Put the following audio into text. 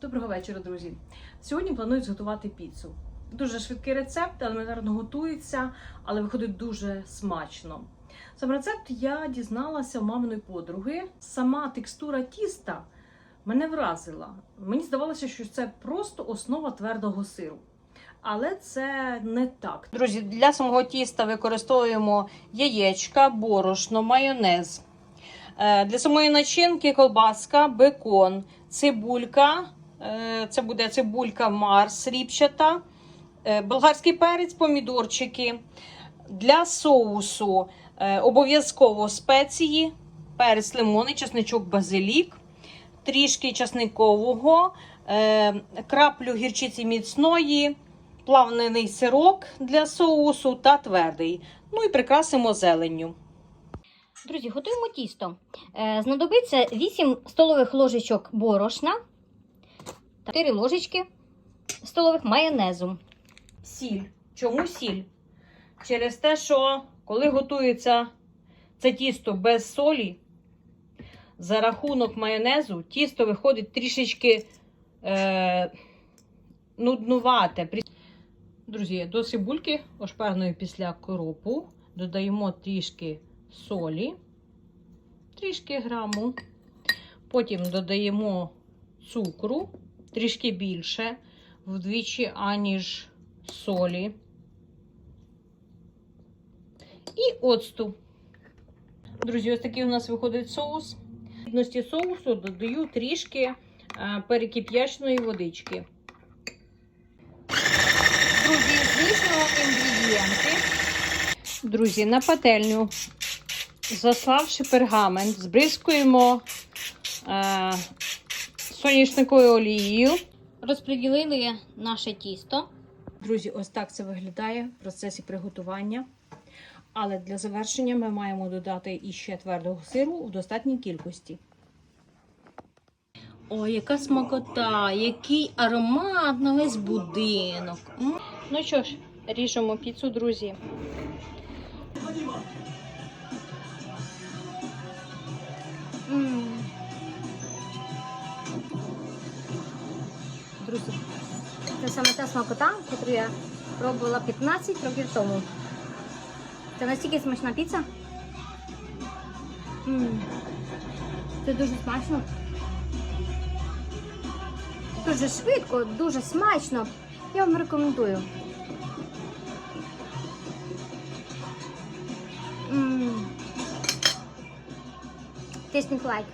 Доброго вечора, друзі. Сьогодні планую зготувати піцу. Дуже швидкий рецепт, елементарно готується, але виходить дуже смачно. Сам рецепт я дізналася у маминої подруги. Сама текстура тіста мене вразила. Мені здавалося, що це просто основа твердого сиру. Але це не так. Друзі, для самого тіста використовуємо яєчка, борошно, майонез. Е, Для самої начинки колбаска, бекон, цибулька. Е, Це буде цибулька Марс ріпчата, е, болгарський перець, помідорчики. Для соусу е, обов'язково спеції, перець лимонний, чесничок, базилік, трішки часникового, е, краплю гірчиці міцної, плавлений сирок для соусу та твердий. Ну і прикрасимо зеленню. Друзі, готуємо тісто. Знадобиться 8 столових ложечок борошна, 4 ложечки столових майонезу. Сіль. Чому сіль? Через те, що коли готується це тісто без солі, за рахунок майонезу, тісто виходить трішечки е, нуднувате. Друзі, до цибульки, ошпарної після коропу, додаємо трішки солі, трішки граму. Потім додаємо цукру, трішки більше, вдвічі, аніж солі. І оцту. Друзі, ось такий у нас виходить соус. Відності соусу додаю трішки е, перекип'ячної водички. Друзі, змішуємо інгредієнти. Друзі, на пательню, заславши пергамент, збризкуємо е, соняшниковою олією. Розподілили наше тісто. Друзі, ось так це виглядає в процесі приготування. Але для завершення ми маємо додати іще твердого сиру в достатній кількості. Ой, яка смакота, який аромат на весь будинок. Ну що ж, ріжемо піцу, друзі. Друзі, Це саме та смакота, яку я пробувала 15 років тому. Це настільки смачна піца. М. Це дуже смачно. Дуже швидко, дуже смачно. Я вам рекомендую. М. Tasting like.